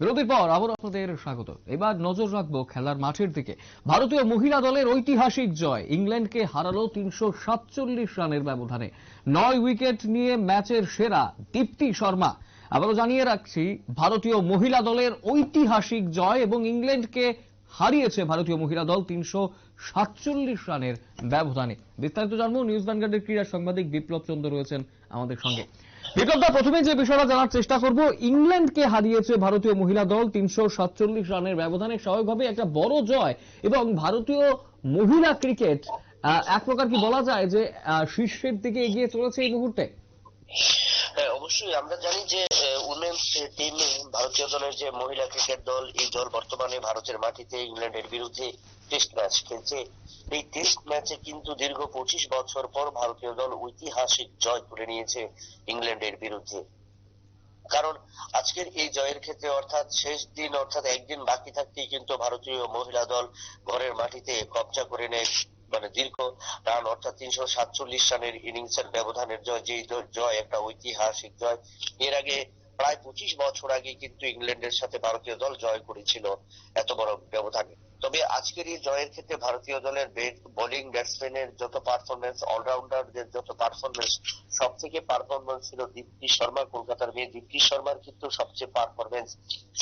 বিরতির পর আবার আপনাদের স্বাগত। এবার নজর রাখব খেলার মাঠের দিকে। ভারতীয় মহিলা দলের ঐতিহাসিক জয়। ইংল্যান্ডকে হারালো তিনশো সাতচল্লিশ রানের ব্যবধানে। নয় উইকেট নিয়ে ম্যাচের সেরা দীপ্তি শর্মা। আবারও জানিয়ে রাখছি, ভারতীয় মহিলা দলের ঐতিহাসিক জয় এবং ইংল্যান্ডকে হারিয়েছে ভারতীয় মহিলা দল তিনশো সাতচল্লিশ রানের ব্যবধানে। বিস্তারিত জানব, নিউজ ভ্যানগার্ডের ক্রীড়া সাংবাদিক বিপ্লব চন্দ্র রয়েছেন আমাদের সঙ্গে। বিপ্লবদা প্রথমে যে বিষয়টা জানার চেষ্টা করব, ইংল্যান্ডকে হারিয়েছে ভারতীয় মহিলা দল তিনশো সাতচল্লিশ রানের ব্যবধানে। স্বাভাবিকভাবে একটা বড় জয় এবং ভারতীয় মহিলা ক্রিকেট এক প্রকার কি বলা যায় যে শীর্ষের দিকে এগিয়ে চলেছে এই মুহূর্তে? অবশ্যই, আমরা জানি যে উমেন্স টিম ভারতীয় দলের যে মহিলা ক্রিকেট দল, এই দল বর্তমানে ভারতের মাটিতে ইংল্যান্ডের বিরুদ্ধে টেস্ট ম্যাচ খেলছে। এই টেস্ট ম্যাচে কিন্তু দীর্ঘ পঁচিশ বছর পর ভারতীয় দল ঐতিহাসিক জয় তুলে নিয়েছে ইংল্যান্ডের বিরুদ্ধে। কারণ, আজকের এই জয়ের ক্ষেত্রে অর্থাৎ শেষ দিন, অর্থাৎ একদিন বাকি থাকতেই কিন্তু ভারতীয় মহিলা দল ঘরের মাটিতে কবজা করে নেয়। মানে দীর্ঘ রান, অর্থাৎ তিনশো সাতচল্লিশ রানের ইনিংসের ব্যবধানের জয় যে জয় একটা ঐতিহাসিক জয়। এর আগে প্রায় পঁচিশ বছর আগে কিন্তু ইংল্যান্ডের সাথে ভারতীয় দল জয় করেছিল এত বড় ব্যবধানে। তবে আজকের এই জয়ের ক্ষেত্রে ভারতীয় দলের বোলিং ব্যাটসম্যানের যত পারফরমেন্স অলরাউন্ডারদের যত পারফরমেন্স সব থেকে পারফরমেন্স ছিল দীপ্তি শর্মা, কলকাতার মেয়ে দীপ্তি শর্মার কিন্তু সবচেয়ে পারফরমেন্স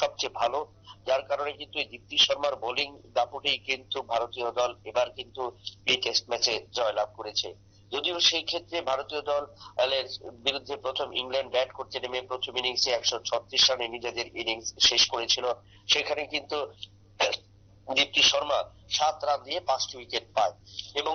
সবচেয়ে ভালো। যার কারণে কিন্তু এই দীপ্তি শর্মার বোলিং দাপটেই কিন্তু ভারতীয় দল এবার কিন্তু এই টেস্ট ম্যাচে জয়লাভ করেছে। যদিও সেই ক্ষেত্রে ভারতীয় দল দলের বিরুদ্ধে প্রথম ইংল্যান্ড ব্যাট করতে নেমে প্রথম ইনিংসে একশো ছত্রিশ রানে নিজেদের ইনিংস শেষ করেছিল। সেখানে কিন্তু দীপ্তি শর্মা সাত রান দিয়ে পাঁচটি উইকেট পায়। এবং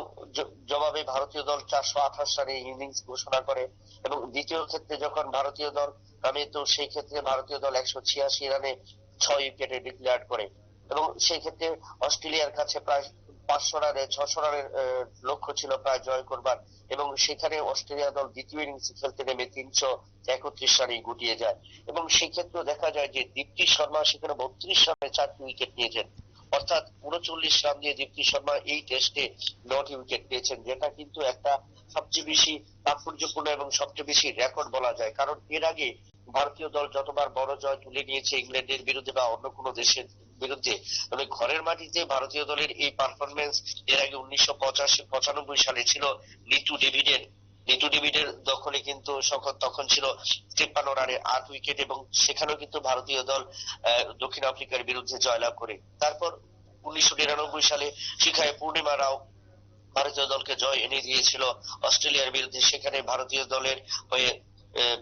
জবাবে ভারতীয় দল চারশো আঠাশ রানে ইনিংস ঘোষণা করে। এবং দ্বিতীয় ক্ষেত্রে যখন ভারতীয় দল নামে, তো সেই ক্ষেত্রে ভারতীয় দল একশো ছিয়াশি রানে ছয় উইকেটে ডিক্লেয়ার করে। এবং সেই ক্ষেত্রে অস্ট্রেলিয়ার কাছে প্রায় পাঁচশো রানে, ছশো রানের লক্ষ্য ছিল প্রায় জয় করবার। এবং সেখানে অস্ট্রেলিয়া দল দ্বিতীয় ইনিংস খেলতে নেমে তিনশো একত্রিশ রানে গুটিয়ে যায়। এবং সেক্ষেত্রেও দেখা যায় যে দীপ্তি শর্মা সেখানে বত্রিশ রানে চারটি উইকেট নিয়েছেন। অর্থাৎ উনচল্লিশ রান দিয়ে দীপ্তি শর্মা এই টেস্টে নটি উইকেট পেয়েছেন, যেটা কিন্তু একটা সবচেয়ে বেশি তাৎপর্যপূর্ণ এবং সবচেয়ে বেশি রেকর্ড বলা যায়। কারণ এর আগে ভারতীয় দল যতবার বড় জয় তুলে নিয়েছে ইংল্যান্ডের বিরুদ্ধে বা অন্য কোনো দেশের বিরুদ্ধে, তবে ঘরের মাটিতে ভারতীয় দলের এই পারফরমেন্স এর আগে উনিশশো পঁচাশি পঁচানব্বই সালে ছিল লিটু ডেভিডের লিটু ডেভিডের দখলে কিন্তু তখন তখন ছিল তিপ্পান্ন রানে আট উইকেট এবং সেখানেও কিন্তু ভারতীয় দল দক্ষিণ আফ্রিকার বিরুদ্ধে জয়লাভ করে। তারপর উনিশশো নিরানব্বই সালে শিখায় পূর্ণিমা রাও ভারতীয় দলকে জয় এনে দিয়েছিল অস্ট্রেলিয়ার বিরুদ্ধে। সেখানে ভারতীয় দলের হয়ে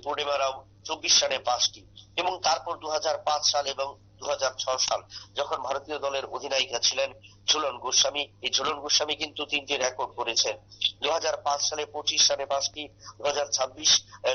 পূর্ণিমা রাও চব্বিশ রানে পাঁচটি এবং তারপর দু হাজার পাঁচ সাল এবং দু সাল যখন ভারতীয় দলের অধিনায়িকা ছিলেন ঝুলন গোস্বামী। এই ঝুলন গোস্বামী কিন্তু তিনটি রেকর্ড করেছেন দু সালে পঁচিশ রানে পাঁচটি দু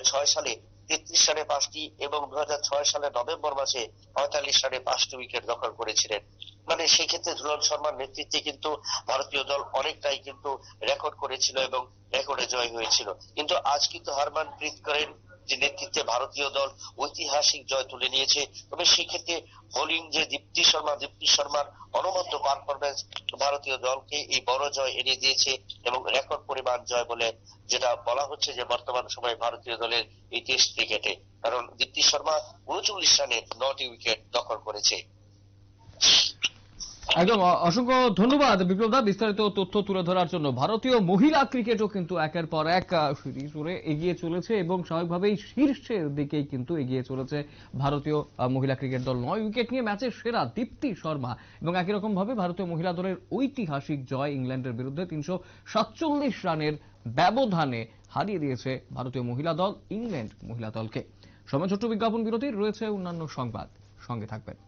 ছয় সালে তেত্রিশ রানে পাঁচটি এবং দু সালের নভেম্বর মাসে পঁয়তাল্লিশ রানে পাঁচটি উইকেট দখল করেছিলেন। মানে সেই ক্ষেত্রে ঝুলন শর্মার নেতৃত্বে কিন্তু ভারতীয় দল অনেকটাই কিন্তু রেকর্ড করেছিল এবং রেকর্ডে জয় হয়েছিল। কিন্তু আজ কিন্তু হারমান হারমানপ্রীত করেন যে নেতৃত্বে ভারতীয় দল ঐতিহাসিক জয় তুলে নিয়েছে, তবে সেক্ষেত্রে বোলিং যে দীপ্তি শর্মা, দীপ্তি শর্মার অনবদ্য পারফরমেন্স ভারতীয় দলকে এই বড় জয় এনে দিয়েছে এবং রেকর্ড পরিমাণ জয় বলে যেটা বলা হচ্ছে যে বর্তমান সময়ে ভারতীয় দলের এই টেস্ট ক্রিকেটে কারণ দীপ্তি শর্মা উনচল্লিশ রানে নটি উইকেট দখল করেছে। একদম অসংখ্য ধন্যবাদ বিপ্লব দা বিস্তারিত তথ্য তুলে ধরার জন্য ভারতীয় মহিলা ক্রিকেটও কিন্তু একের পর এক সিরিজ এগিয়ে চলেছে এবং স্বাভাবিকভাবেই শীর্ষের দিকেই কিন্তু এগিয়ে চলেছে ভারতীয় মহিলা ক্রিকেট দল। নয় উইকেট নিয়ে ম্যাচের সেরা দীপ্তি শর্মা এবং একই রকম ভাবে ভারতীয় মহিলা দলের ঐতিহাসিক জয় ইংল্যান্ডের বিরুদ্ধে তিনশো সাতচল্লিশ রানের ব্যবধানে হারিয়ে দিয়েছে ভারতীয় মহিলা দল ইংল্যান্ড মহিলা দলকে। সময় ছোট্ট বিজ্ঞাপন বিরতির রয়েছে অন্যান্য সংবাদ। সঙ্গে থাকবেন।